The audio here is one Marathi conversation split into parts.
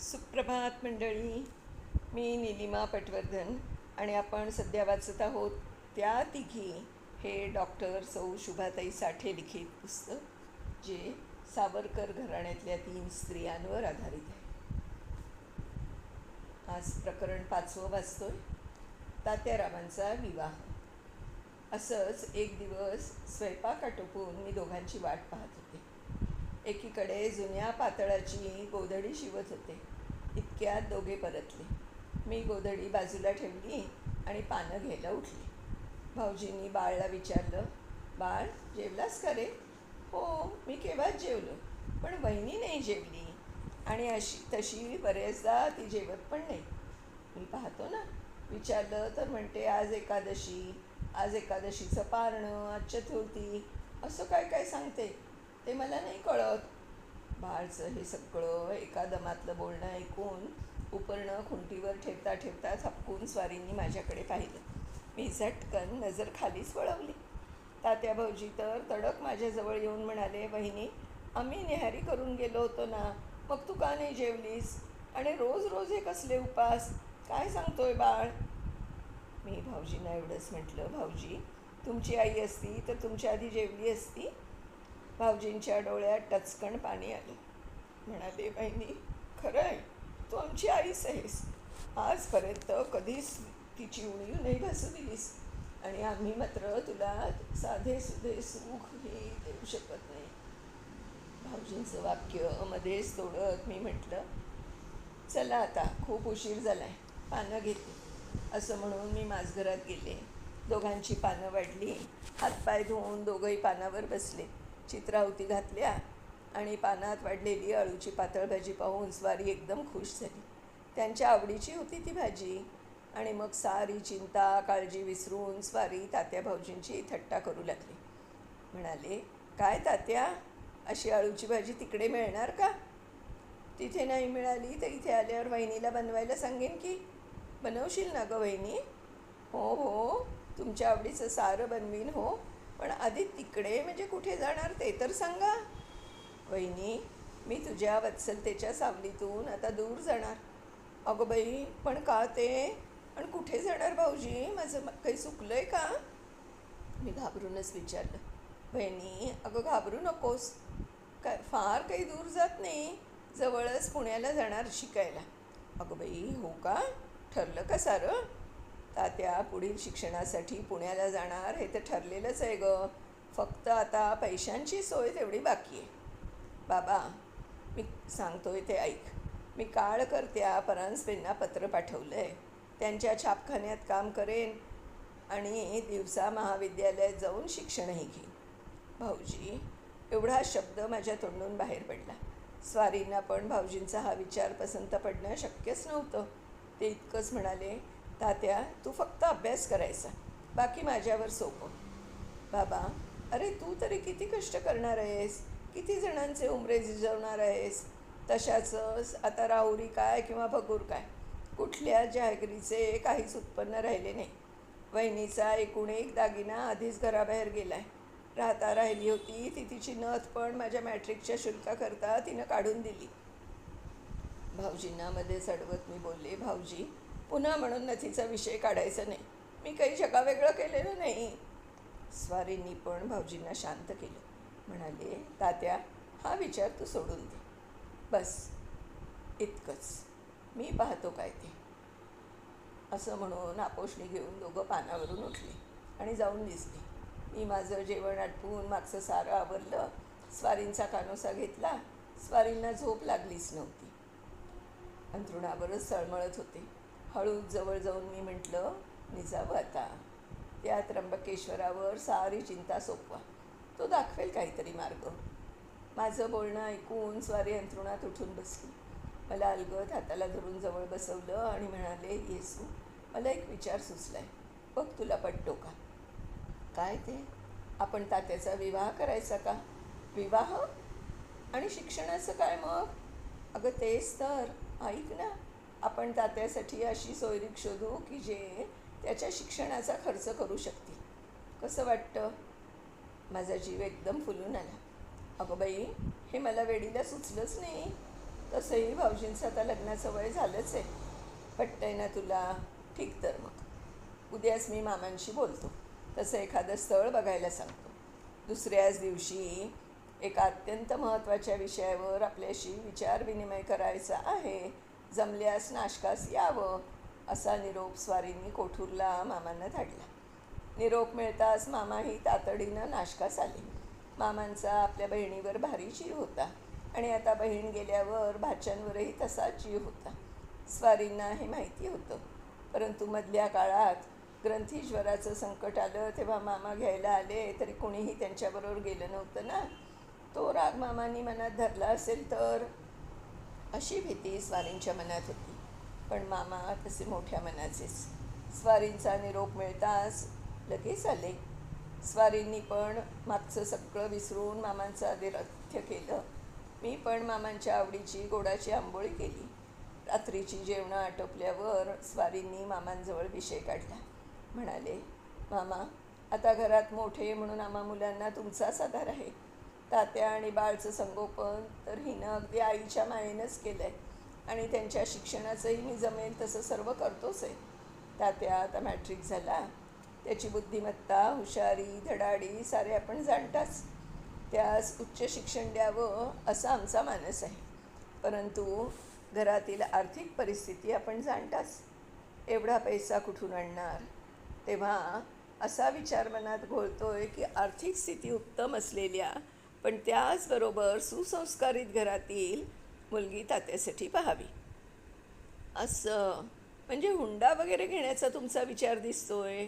सुप्रभात मंडळी. मी निलिमा पटवर्धन आणि आपण सध्या वाचत आहोत त्या तिघी हे डॉक्टर सौ शुभाताई साठे लिखित पुस्तक जे सावरकर घराण्यातल्या तीन स्त्रियांवर आधारित आहे. आज प्रकरण पाचवं वाचतोय. तात्यारामांचा विवाह. असंच एक दिवस स्वयंपाक आटोपून मी दोघांची वाट पाहत होते. एकीकडे जुन्या पातळाची गोधडी शिवत होते. इतक्यात दोघे परतले. मी गोधडी बाजूला ठेवली आणि पानं घ्यायला उठली. भाऊजींनी बाळला विचारलं बाळ जेवलास का रे? हो मी केव्हाच जेवलो पण वहिनी नाही जेवली. आणि अशी तशी बरेचदा ती जेवत पण नाही. मी पाहतो ना. विचारलं तर म्हणते आज एकादशी आज एकादशीचं पारणं आज चतुर्थी असं काय काय सांगते? ते मला नाही कळत. बाळचं हे सगळं एका दमातलं बोलणं ऐकून उपरणं खुंटीवर ठेवता ठेवता थपकून स्वारींनी माझ्याकडे पाहिलं. मी झटकन नजर खालीच वळवली. तात्या भाऊजी तर तडक माझ्याजवळ येऊन म्हणाले बहिणी आम्ही निहारी करून गेलो होतो ना मग तू का नाही जेवलीस? आणि रोज रोज हे कसले उपास? काय सांगतोय बाळ? मी भाऊजींना एवढंच म्हटलं भाऊजी तुमची आई असती तर तुमच्या आधी जेवली असती? भाऊजींच्या डोळ्यात टचकण पाणी आलं. म्हणाले बहिणी खरं आहे तू आमची आईच आहेस. आजपर्यंत कधीच तिची उणीव नाही भासू दिलीस आणि आम्ही मात्र तुला साधे सुधे सुख देऊ शकत नाही. भाऊजींचं वाक्य मध्येच तोडत मी म्हटलं चला आता खूप उशीर झाला आहे पानं घेते. असं म्हणून मी माझघरात गेले. दोघांची पानं वाढली. हातपाय धुवून दोघंही पानावर बसले. चित्रावती घातल्या आणि पानात वाढलेली अळूची पातळ भाजी पाहून स्वारी एकदम खुश झाली. त्यांच्या आवडीची होती ती भाजी. आणि मग सारी चिंता काळजी विसरून स्वारी तात्या भाऊजींची थट्टा करू लागली. म्हणाले काय तात्या? अशी अळूची भाजी तिकडे मिळणार का? तिथे नाही मिळाली तर इथे आल्यावर वहिनीला बनवायला सांगेन की. बनवशील ना गं वहिनी? हो हो. तुमच्या आवडीचं सारं बनवीन हो. पण आधी तिकडे म्हणजे कुठे जाणार ते तर सांगा. वहिनी मी तुझ्या वत्सलतेच्या सावलीतून आता दूर जाणार. अगं बाई पण का ते? आणि कुठे जाणार भाऊजी? माझं काही चुकलं आहे का? मी घाबरूनच विचारलं. बहिणी अगं घाबरू नकोस. काय फार काही दूर जात नाही. जवळच पुण्याला जाणार शिकायला. अगं बाई हो का? ठरलं का सारं? तात्या पुढील शिक्षणासाठी पुण्याला जाणार हे तर ठरलेलंच आहे गं. फक्त आता पैशांची सोय तेवढी बाकी आहे. बाबा मी सांगतोय ते ऐक. मी काळ करत्या परांजपेंना पत्र पाठवलं आहे त्यांच्या छापखान्यात काम करेन आणि दिवसा महाविद्यालयात जाऊन शिक्षणही घेईन. भाऊजी एवढा शब्द माझ्या तोंडून बाहेर पडला. स्वारींना पण भाऊजींचा हा विचार पसंत पडणं शक्यच नव्हतं. ते इतकंच म्हणाले तात्या तू फक्त अभ्यास करायचा. बाकी माझ्यावर सोपं. बाबा अरे तू तरी किती कष्ट करणार आहेस? किती जणांचे उमरे झिजवणार आहेस? तशाचंच आता राहुरी काय किंवा भगूर काय? कुठल्या जहागिरीचे काहीच उत्पन्न राहिले नाही. वहिनीचा एकूण एक दागिना आधीच घराबाहेर गेलाय. राहता राहिली होती ती तिची नथ पण माझ्या मॅट्रिकच्या शुल्काकरता तिनं काढून दिली. भाऊजींना मध्ये चढवत मी बोलले भाऊजी पुन्हा म्हणून नथीचा विषय काढायचा नाही. मी काही जगावेगळं केलेलं नाही. स्वारींनी पण भाऊजींना शांत केलं. म्हणाले तात्या हा विचार तू सोडून दे. बस. इतकंच. मी पाहतो काय ते. असं म्हणून आपोषणी घेऊन दोघं पानावरून उठले आणि जाऊन दिसले. मी माझं जेवण आटपून मागचं सारं आवरलं. स्वारींचा कानोसा घेतला. स्वारींना झोप लागलीच नव्हती. अंथरुणावरच सळमळत होते. हळू जवळ जाऊन मी म्हटलं निजावं आता. त्या त्र्यंबकेश्वरावर सारी चिंता सोपवा. तो दाखवेल काहीतरी मार्ग. माझं बोलणं ऐकून स्वारी अंथरुणात उठून बसली. मला अलगद हाताला धरून जवळ बसवलं आणि म्हणाले येसू मला एक विचार सुचलाय. बघ तुला पटतो का? काय ते? आपण तात्याचा विवाह करायचा का? विवाह? आणि शिक्षणाचं काय मग? अगं तेच तर. ऐक ना. आपण तात्यासाठी अशी सोयरीक शोधू की जे त्याच्या शिक्षणाचा खर्च करू शकतील. कसं वाटतं? माझा जीव एकदम फुलून आला. अगं बाई हे मला वेडीला सुचलंच नाही. तसंही भाऊजींचं आता लग्नाचं वय झालंच आहे. पटतंय ना तुला? ठीक तर मग. उद्याच मी मामांशी बोलतो. तसं एखादं स्थळ बघायला सांगतो. दुसऱ्याच दिवशी एका अत्यंत महत्त्वाच्या विषयावर आपल्याशी विचारविनिमय करायचा आहे. जमल्यास नाशकास यावं असा निरोप स्वारींनी कोठूरला मामांना धाडला. निरोप मिळताच मामाही तातडीनं नाशकास आले. मामांचा आपल्या बहिणीवर भारी जीव होता आणि आता बहीण गेल्यावर भाच्यांवरही तसाच जीव होता. स्वारींना हे माहिती होतं परंतु मधल्या काळात ग्रंथीश्वराचं संकट आलं तेव्हा मामा घ्यायला आले तरी कुणीही त्यांच्याबरोबर गेलं नव्हतं ना? तो राग मामांनी मनात धरला असेल तर? अशी भीती स्वारींच्या मनात होती. पण मामा तसे मोठ्या मनाचेच. स्वारींचा निरोप मिळताच लगेच आले. स्वारींनी पण मागचं सगळं विसरून मामांचं आदिरथ्य केलं. मी पण मामांच्या आवडीची गोडाची आंबोळी केली. रात्रीची जेवणं आटोपल्यावर स्वारींनी मामांजवळ विषय काढला. म्हणाले मामा आता घरात मोठे म्हणून आम्हा मुलांना तुमचाच आधार आहे. तात्या आणि बाळचं संगोपन तर हिनं अगदी आईच्या मायेनंच केलं आहे आणि त्यांच्या शिक्षणाचंही मी जमेल तसं सर्व करतोच आहे. तात्या आता मॅट्रिक झाला. त्याची बुद्धिमत्ता हुशारी धडाडी सारे आपण जाणताच. त्यास उच्च शिक्षण द्यावं असा आमचा मानस आहे. परंतु घरातील आर्थिक परिस्थिती आपण जाणताच. एवढा पैसा कुठून आणणार? तेव्हा असा विचार मनात घोळतोय की आर्थिक स्थिती उत्तम असलेल्या पण त्याचबरोबर सुसंस्कारित घरातील मुलगी तात्यासाठी पाहावी. असं म्हणजे हुंडा वगैरे घेण्याचा तुमचा विचार दिसतोय?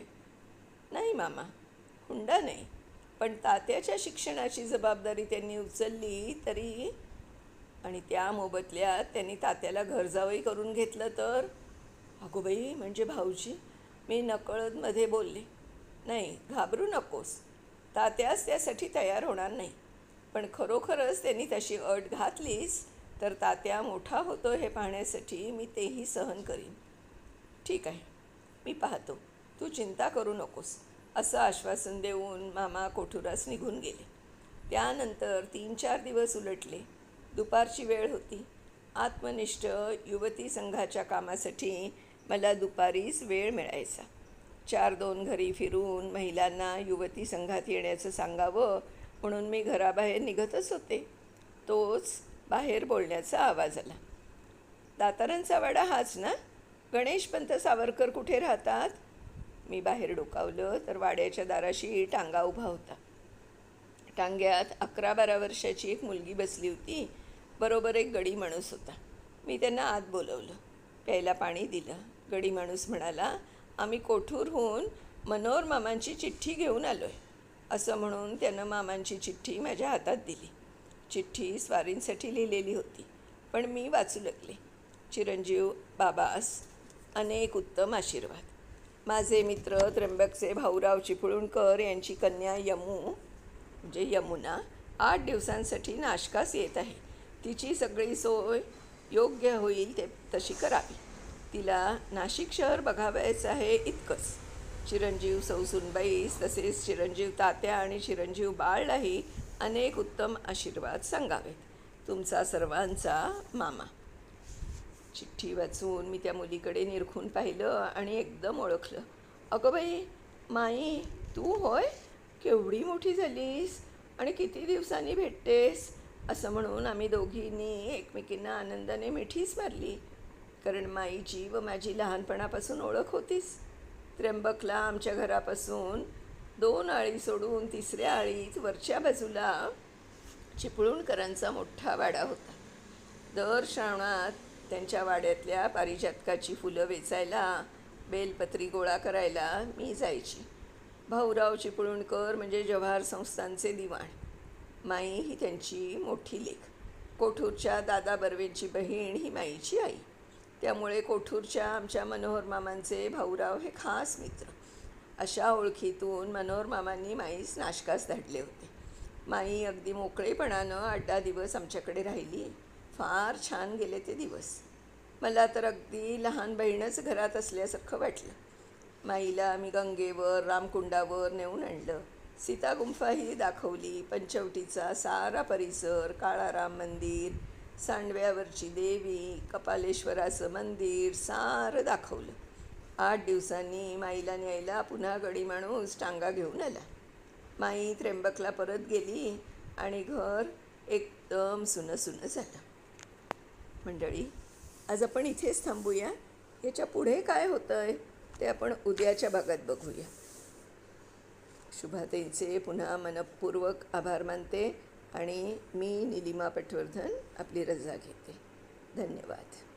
नाही मामा हुंडा नाही. पण तात्याच्या शिक्षणाची जबाबदारी त्यांनी उचलली तरी आणि त्या मोबदल्यात त्यांनी तात्याला घरजावई करून घेतलं तर? अगो बाई म्हणजे भाऊजी मी नकळतमध्ये बोलले. नाही घाबरू नकोस. तात्याच त्यासाठी तयार होणार नाही. पण खरोखरच त्यांनी तशी अट घातलीच तर तात्या मोठा होतो हे पाहण्यासाठी मी तेही सहन करीन. ठीक आहे मी पाहतो. तू चिंता करू नकोस. असं आश्वासन देऊन मामा कोठुरास निघून गेले. त्यानंतर तीन चार दिवस उलटले. दुपारची वेळ होती. आत्मनिष्ठ युवती संघाच्या कामासाठी मला दुपारीच वेळ मिळायचा. चार दोन घरी फिरून महिलांना युवती संघात येण्याचं सांगावं म्हणून मी घराबाहेर निघतच होते. तोच बाहेर बोलण्याचा आवाज आला. दातारांचा वाडा हाच ना? गणेशपंत सावरकर कुठे राहतात? मी बाहेर डोकावलं तर वाड्याच्या दाराशी टांगा उभा होता. टांग्यात अकरा बारा वर्षाची एक मुलगी बसली होती. बरोबर एक गडी माणूस होता. मी त्यांना आत बोलवलं. प्यायला पाणी दिलं. गडी माणूस म्हणाला आम्ही कोठूरहून मनोहर मामांची चिठ्ठी घेऊन आलो आहे असं म्हणून त्यानं मामांची चिठ्ठी माझ्या हातात दिली. चिठ्ठी स्वारींसाठी लिहिलेली होती पण मी वाचू लागले. चिरंजीव बाबास अनेक उत्तम आशीर्वाद. माझे मित्र त्र्यंबकचे भाऊराव चिपळूणकर यांची कन्या यमू म्हणजे यमुना आठ दिवसांसाठी नाशकास येत आहे. तिची सगळी सोय योग्य होईल ते तशी करावी. तिला नाशिक शहर बघावायचं आहे इतकंच. चिरंजीव सौसुनबाईस तसेच चिरंजीव तात्या आणि चिरंजीव बाळलाही अनेक उत्तम आशीर्वाद सांगावेत. तुमचा सर्वांचा मामा. चिठ्ठी वाचून मी त्या मुलीकडे निरखून पाहिलं आणि एकदम ओळखलं. अगं बाई माई तू होय? केवढी मोठी झालीस? आणि किती दिवसांनी भेटतेस? असं म्हणून आम्ही दोघींनी एकमेकींना आनंदाने मिठीच मारली. कारण माईची व माझी लहानपणापासून ओळख होतीच त्र्यंबकला आमच्या घरापासून दोन आळी सोडून तिसऱ्या आळीत वरच्या बाजूला चिपळूणकरांचा मोठा वाडा होता. दर श्रावणात त्यांच्या वाड्यातल्या पारिजातकाची फुलं वेचायला बेलपत्री गोळा करायला मी जायची. भाऊराव चिपळूणकर म्हणजे जव्हार संस्थांचे दिवाण. माई ही त्यांची मोठी लेख. कोठूरच्या दादा बर्वेची बहीण ही माईची आई. त्यामुळे कोठूरच्या आमच्या मनोहर मामांचे भाऊराव हे खास मित्र. अशा ओळखीतून मनोहर मामांनी माईस नाशकास धाडले होते. माई अगदी मोकळेपणानं आठ दहा दिवस आमच्याकडे राहिली. फार छान गेले ते दिवस. मला तर अगदी लहान बहीणच घरात असल्यासारखं वाटलं. माईला आम्ही गंगेवर रामकुंडावर नेऊन आणलं. सीता गुंफाही दाखवली पंचवटीचा सारा परिसर काळाराम मंदिर सांडव्यावरची देवी कपालेश्वराचं मंदिर सारं दाखवलं. आठ दिवसांनी माईला न्यायला पुन्हा गडी माणूस टांगा घेऊन आला. माई त्र्यंबकला परत गेली आणि घर एकदम सुनं सुनं झालं. मंडळी आज आपण इथेच थांबूया. याच्यापुढे काय होतं आहे ते आपण उद्याच्या भागात बघूया. शुभाताईंचे पुन्हा मनपूर्वक आभार मानते. आणि मी निलिमा पटवर्धन आपली रजा घेते. धन्यवाद.